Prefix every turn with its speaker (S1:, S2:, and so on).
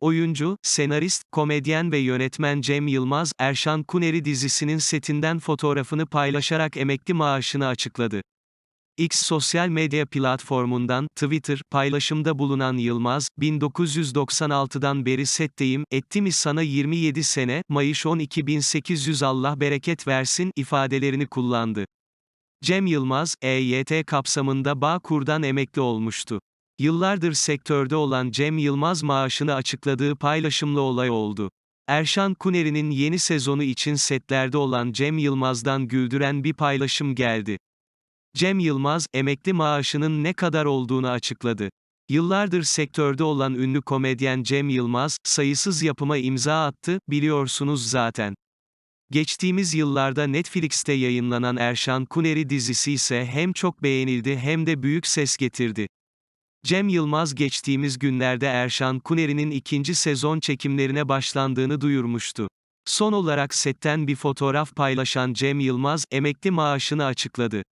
S1: Oyuncu, senarist, komedyen ve yönetmen Cem Yılmaz, Erşan Kuneri dizisinin setinden fotoğrafını paylaşarak emekli maaşını açıkladı. X sosyal medya platformundan, Twitter, paylaşımda bulunan Yılmaz, 1996'dan beri setteyim, etti sana 27 sene, Mayış 12800 Allah bereket versin, ifadelerini kullandı. Cem Yılmaz, EYT kapsamında Bağkur'dan emekli olmuştu. Yıllardır sektörde olan Cem Yılmaz maaşını açıkladığı paylaşımlı olay oldu. Erşan Kuneri'nin yeni sezonu için setlerde olan Cem Yılmaz'dan güldüren bir paylaşım geldi. Cem Yılmaz, emekli maaşının ne kadar olduğunu açıkladı. Yıllardır sektörde olan ünlü komedyen Cem Yılmaz, sayısız yapıma imza attı, biliyorsunuz zaten. Geçtiğimiz yıllarda Netflix'te yayınlanan Erşan Kuneri dizisi ise hem çok beğenildi hem de büyük ses getirdi. Cem Yılmaz geçtiğimiz günlerde Erşan Kuneri'nin ikinci sezon çekimlerine başlandığını duyurmuştu. Son olarak setten bir fotoğraf paylaşan Cem Yılmaz, emekli maaşını açıkladı.